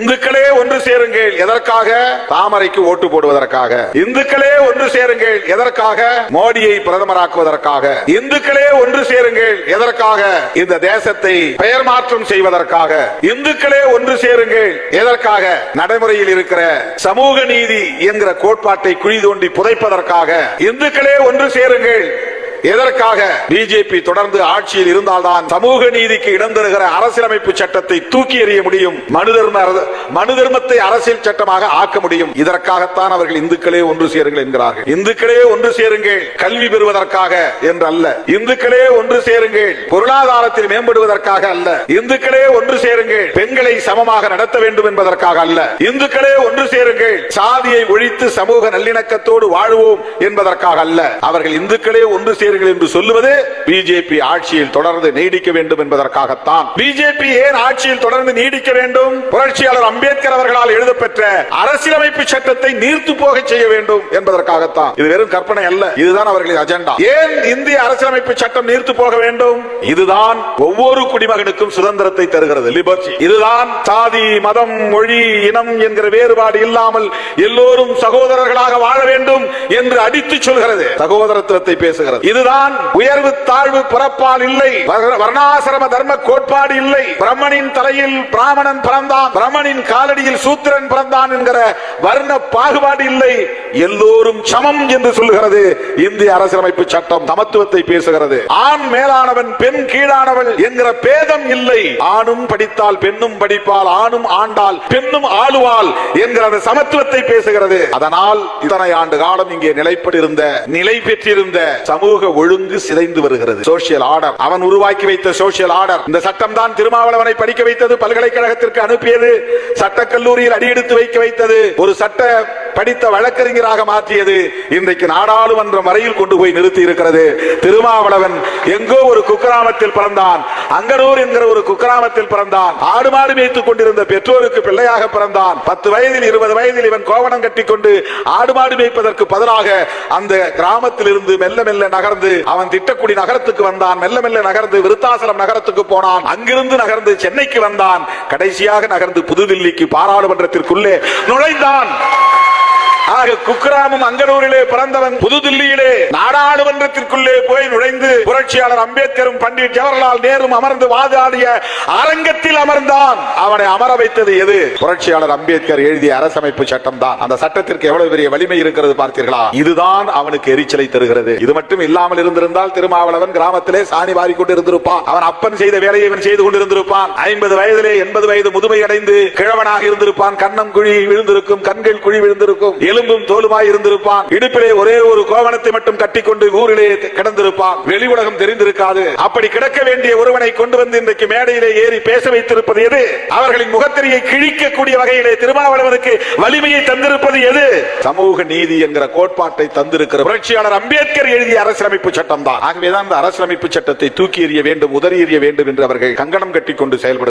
இந்துக்களே ஒன்று சேருங்கள் எதற்காக? தாமரைக்கு ஓட்டு போடுவதற்காக. இந்துக்களே ஒன்று சேருங்கள் எதற்காக? மோடியை பிரதமராக்குவதற்காக. இந்துக்களே ஒன்று சேருங்கள் எதற்காக? இந்த தேசத்தை பெயர் மாற்றம் செய்வதற்காக. இந்துக்களே ஒன்று சேருங்கள் எதற்காக? நடைமுறையில் இருக்கிற சமூக நீதி என்கிற கோட்பாட்டை குழி தோண்டி புதைப்பதற்காக. இந்துக்களே ஒன்று சேருங்கள் எதற்காக? பிஜேபி தொடர்ந்து ஆட்சியில் இருந்தால்தான் சமூக நீதிக்கு இடம் தருகிற அரசியலமைப்பு சட்டத்தை தூக்கி எறிய முடியும். மனு தர்ம மனு தர்மத்தை அரசியல் சட்டமாக ஆக்க முடியும். இதற்காகத்தான் அவர்கள் இந்துக்களே ஒன்று சேருங்கள் என்கிறார்கள். இந்துக்களே ஒன்று சேருங்கள் கல்வி பெறுவதற்காக என்று அல்ல இந்துக்களே ஒன்று சேருங்கள் பொருளாதாரத்தில் மேம்படுவதற்காக அல்ல. இந்துக்களே ஒன்று சேருங்கள் பெண்களை சமமாக நடத்த வேண்டும் என்பதற்காக அல்ல. இந்துக்களே ஒன்று சேருங்கள் சாதியை ஒழித்து சமூக நல்லிணக்கத்தோடு வாழ்வோம் என்பதற்காக அல்ல. அவர்கள் இந்துக்களே ஒன்று சேர் சேருங்கள் என்று சொல்லுவது பிஜேபி ஆட்சியில் தொடர்ந்து நீடிக்க வேண்டும் என்பதற்காகத்தான். பிஜேபி ஏன் ஆட்சியில் தொடர்ந்து நீடிக்க வேண்டும்? புரட்சியாளர் அம்பேத்கர் அவர்களால் எழுதப்பெற்ற அரசியலமைப்பு சட்டத்தை நீர்த்து போக செய்ய வேண்டும் என்பதற்காகத்தான். இது வெறும் கற்பனை அல்ல இதுதான் அவர்களின் அஜெண்டா. ஏன் இந்திய அரசியலமைப்பு சட்டம் நீர்த்து போக வேண்டும்? இதுதான் ஒவ்வொரு குடிமகனுக்கும் சுதந்திரத்தை தருகிறது லிபர்ட்டி இதுதான் சாதி மதம் மொழி இனம் என்கிற வேறுபாடு இல்லாமல் எல்லோரும் சகோதரர்களாக வாழ வேண்டும் என்று அடித்து சொல்கிறது. சகோதரத்துவத்தை பேசுகிறது. இது இதுதான் உயர்வு தாழ்வு பிறப்பால் இல்லை. வர்ணாசிரம தர்ம கோட்பாடு இல்லை. பிரம்மனின் தலையில் பிராமணன் பிறந்தான். பிரம்மனின் காலடியில் சூத்திரன் பிறந்தான் என்கிற வர்ண பாகுபாடு இல்லை. எல்லோரும் சமம் என்று சொல்லுகிறது இந்திய அரசியலமைப்பு சட்டம். சமத்துவத்தை பேசுகிறது. ஆண் மேலானவன் பெண் கீழானவள் என்கிற பேதம் இல்லை. ஆணும் படித்தால் பெண்ணும் படிப்பால் ஆணும் ஆண்டால் பெண்ணும் ஆளுவாள் என்கிற சமத்துவத்தை பேசுகிறது. அதனால் இத்தனை ஆண்டு காலம் இங்கே நிலைப்பட்டிருந்த நிலை பெற்றிருந்த சமூக ஒழுங்கு சிதைந்து வருகிறது. சோசியல் ஆர்டர் அவன் உருவாக்கி வைத்த சோசியல் ஆர்டர் இந்த சட்டம் தான் திருமாவளவனை படிக்க வைத்தது பல்கலைக்கழகத்திற்கு அனுப்பியது சட்டக்கல்லூரியில் அடியெடுத்து வைக்க வைத்தது ஒரு சட்ட படித்த வழக்கறிஞராக மாற்றியது இன்றைக்கு நாடாளுமன்றம் வரையில் கொண்டு போய் நிறுத்தி இருக்கிறது திருமாவளவன் எங்கோ ஒரு குக்கிராமத்தில் பிறந்தான். அங்கனூர் என்கிற ஒரு குக்கிராமத்தில் பிறந்தான். ஆடு மாடு மேய்த்துக் கொண்டிருந்த பெற்றோருக்கு பிள்ளையாக பிறந்தான். பத்து வயதில் இருபது வயதில் இவன் கோவணம் கட்டி கொண்டு ஆடு மாடு மேய்ப்பதற்கு பதிலாக அந்த கிராமத்தில் இருந்து மெல்ல மெல்ல நகர்ந்து அவன் திட்டக்குடி நகரத்துக்கு வந்தான். மெல்ல மெல்ல நகர்ந்து விருத்தாசலம் நகரத்துக்கு போனான். அங்கிருந்து நகர்ந்து சென்னைக்கு வந்தான். கடைசியாக நகர்ந்து புதுதில்லிக்கு பாராளுமன்றத்திற்குள்ளே நுழைந்தான். ஆக குக்கிராமம் அங்கனூரிலே பிறந்தவன் புதுதில்லியிலே நாடாளுமன்றத்திற்குள்ளே போய் நுழைந்து புரட்சியாளர் அம்பேத்கரும் பண்டிட் ஜவஹர்லால் நேரும் அமர்ந்து வாதாடிய அரங்கத்தில் அமர்ந்தான். அவனை அமர வைத்தது எது? புரட்சியாளர் அம்பேத்கர் எழுதிய அரசமைப்பு சட்டம் தான் அந்த சட்டத்திற்கு எவ்வளவு பெரிய வலிமை இருக்கிறது பார்த்தீர்களா? இதுதான் அவனுக்கு எரிச்சலை தருகிறது. இது மட்டும் இல்லாமல் இருந்திருந்தால் திருமாவளவன் கிராமத்திலே சாணி வாரி கொண்டு இருந்திருப்பான். அவன் அப்பன் செய்த வேலையை இவன் செய்து கொண்டிருந்திருப்பான். ஐம்பது வயதிலே எண்பது வயது முதுமை அடைந்து கிழவனாக இருந்திருப்பான். கண்ணம் குழி விழுந்திருக்கும் கண்கள் குழி விழுந்திருக்கும். எலும்பும் தோலுமாய் இருந்திருப்பான். இடுப்பிலே ஒரே ஒரு கோவணத்தை மட்டும் கட்டிக்கொண்டு ஊரிலே கிடந்திருப்பான். வெளி உலகம் தெரிந்திருக்காது. அப்படி கிடக்க வேண்டிய ஒருவனை கொண்டு வந்து இன்றைக்கு மேடையிலே ஏறி பேச வைத்திருப்பது எது? அவர்களின் முகத்திரையை கிழிக்கக்கூடிய வகையிலே திருமாவளவனுக்கு வலிமையை தந்திருப்பது எது? சமூக நீதி என்கிற கோட்பாட்டை தந்திருக்கிற புரட்சியாளர் அம்பேத்கர் எழுதிய அரசியலமைப்பு சட்டம் தான் ஆகவேதான் இந்த அரசியலமைப்பு சட்டத்தை தூக்கி எறிய வேண்டும் உதறி எறிய வேண்டும் என்று அவர்கள் கங்கணம் கட்டிக்கொண்டு செயல்பட